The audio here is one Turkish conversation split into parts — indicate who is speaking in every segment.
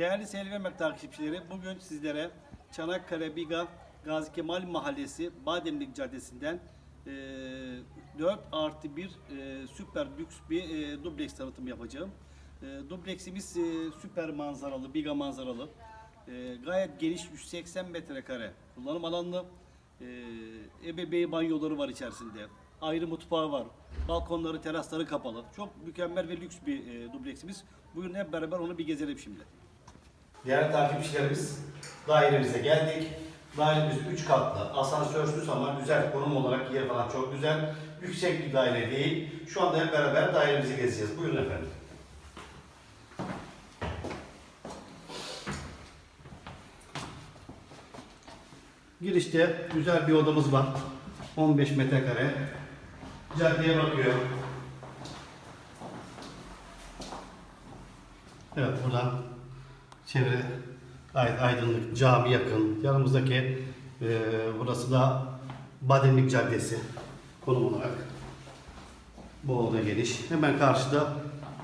Speaker 1: Değerli Selvi Emek takipçileri, bugün sizlere Çanakkale Biga Gazi Kemal Mahallesi Bademlik Caddesi'nden e, 4 artı 1 e, süper lüks bir e, dubleks tanıtım yapacağım. E, dubleksimiz e, süper manzaralı, Biga manzaralı. E, gayet geniş 180 metrekare kullanım alanlı. E, ebeveyn banyoları var içerisinde. Ayrı mutfağı var. Balkonları, terasları kapalı. Çok mükemmel ve lüks bir e, dubleksimiz. Bugün hep beraber onu bir gezelim şimdi. Değerli takipçilerimiz, dairemize geldik. Dairemiz 3 katlı, asansörsüz ama güzel konum olarak yer falan çok güzel. Yüksek bir daire değil. Şu anda hep beraber dairemizi gezeceğiz. Buyurun efendim. Girişte güzel bir odamız var. 15 metrekare. Caddeye bakıyor. Evet buradan çevre aydınlık, cami yakın. Yanımızdaki e, burası da Bademlik Caddesi konum olarak. Bu oda geniş. Hemen karşıda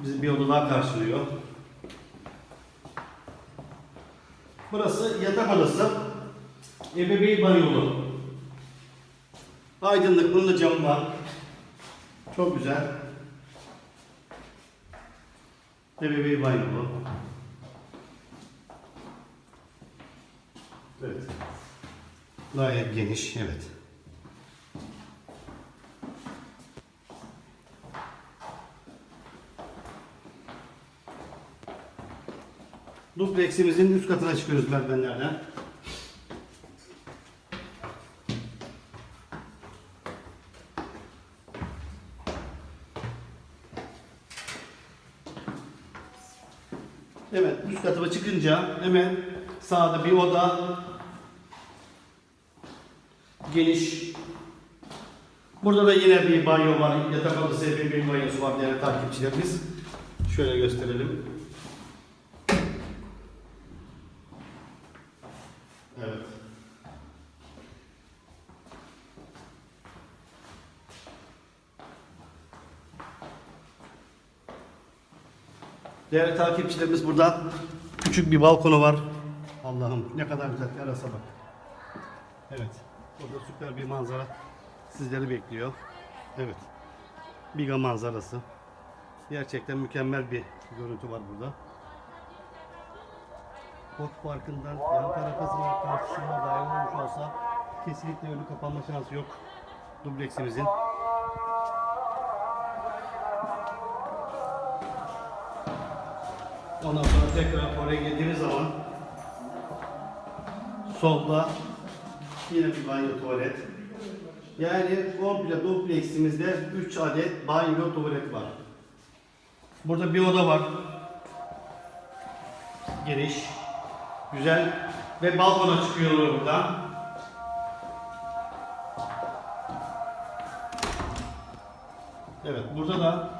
Speaker 1: bizi bir oda daha karşılıyor. Burası yatak odası. Ebeveyn banyolu. Aydınlık, bunun da camı var. Çok güzel. Ebeveyn banyolu. Evet. Gayet geniş, evet. Dupleksimizin üst katına çıkıyoruz merdivenlerden. Evet, üst katıma çıkınca hemen sağda bir oda, geniş. Burada da yine bir banyo var, yatak odası, bir, bir banyosu var değerli takipçilerimiz. Şöyle gösterelim. Evet. Değerli takipçilerimiz burada küçük bir balkonu var. Allah'ım ne kadar güzel terasa bak. Evet. Burada süper bir manzara sizleri bekliyor. Evet. Biga manzarası. Gerçekten mükemmel bir görüntü var burada. Kot Parkı'ndan yan tarafına karşısına dair olmuş olsa kesinlikle önü kapanma şansı yok. Dubleksimizin. Ondan sonra tekrar oraya geldiğiniz zaman solda yine bir banyo tuvalet. Yani komple dupleksimizde 3 adet banyo tuvalet var. Burada bir oda var. Geniş, güzel ve balkona çıkıyor buradan. Evet, burada da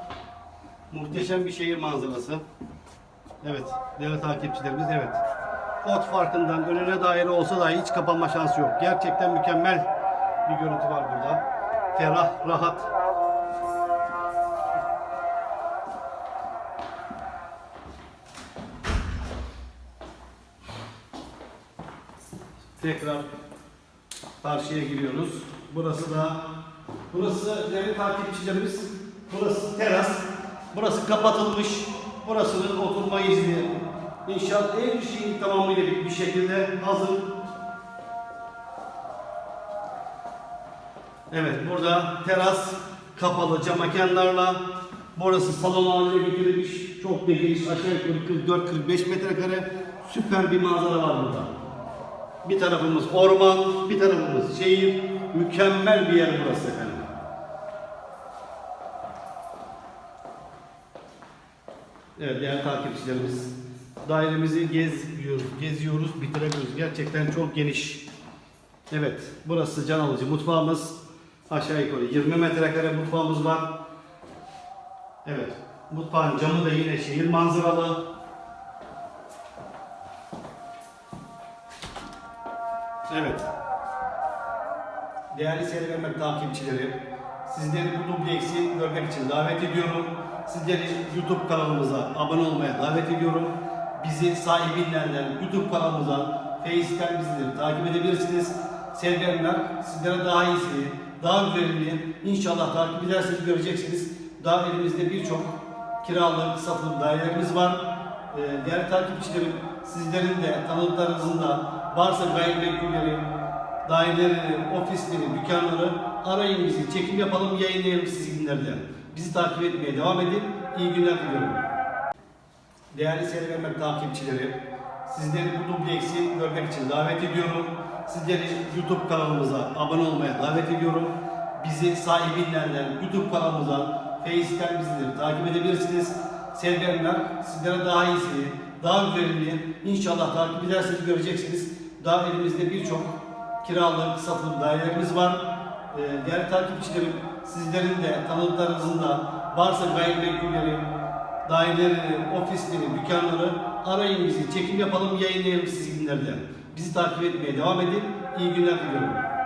Speaker 1: muhteşem bir şehir manzarası. Evet, değerli takipçilerimiz evet. Ot farkından önüne daire olsa dahi hiç kapanma şansı yok. Gerçekten mükemmel bir görüntü var burada. Ferah, rahat. Tekrar karşıya giriyoruz. Burası da burası değerli takipçilerimiz burası teras. Burası kapatılmış. Burasının oturma izni. İnşaat her şeyin tamamıyla bir şekilde hazır. Evet burada teras kapalı cam mekanlarla burası salon haline getirilmiş. Çok da geniş aşağı yukarı 44-45 metrekare süper bir manzara var burada. Bir tarafımız orman, bir tarafımız şehir. Mükemmel bir yer burası efendim. Evet değerli takipçilerimiz. Dairemizi geziyoruz, geziyoruz, bitiremiyoruz. Gerçekten çok geniş. Evet, burası can alıcı mutfağımız. Aşağı yukarı 20 metrekare mutfağımız var. Evet, mutfağın camı da yine şehir manzaralı. Evet. Değerli Mehmet takipçileri, sizleri bu dubleksi görmek için davet ediyorum. Sizleri YouTube kanalımıza abone olmaya davet ediyorum. Bizi sahibinden, YouTube kanalımızdan, Face'ten bizleri takip edebilirsiniz. Sevgili emlak sizlere daha iyisini, daha güzelini inşallah takip ederseniz göreceksiniz. Daha elimizde birçok kiralık, satılık dairelerimiz var. Ee, değerli takipçilerim, sizlerin de tanıdıklarınızın da varsa gayrimenkulleri, daireleri, ofisleri, dükkanları arayın bizi. Çekim yapalım, yayınlayalım sizi günlerde. Bizi takip etmeye devam edin. İyi günler diliyorum. Değerli Selim Emlak takipçileri, sizleri bu dubleksi görmek için davet ediyorum. Sizleri YouTube kanalımıza abone olmaya davet ediyorum. Bizi sahibinden, YouTube kanalımızdan, Face'ten bizleri takip edebilirsiniz. Sevgili Emlak sizlere daha iyisini, daha güzelini inşallah takip ederseniz göreceksiniz. Daha elimizde birçok kiralık, satılık dairelerimiz var. Ee, değerli takipçilerim, sizlerin de tanıdıklarınızın da varsa gayrimenkulleri, daireleri, ofisleri, dükkanları arayın bizi. Çekim yapalım, yayınlayalım sizi günlerde. Bizi takip etmeye devam edin. İyi günler diliyorum.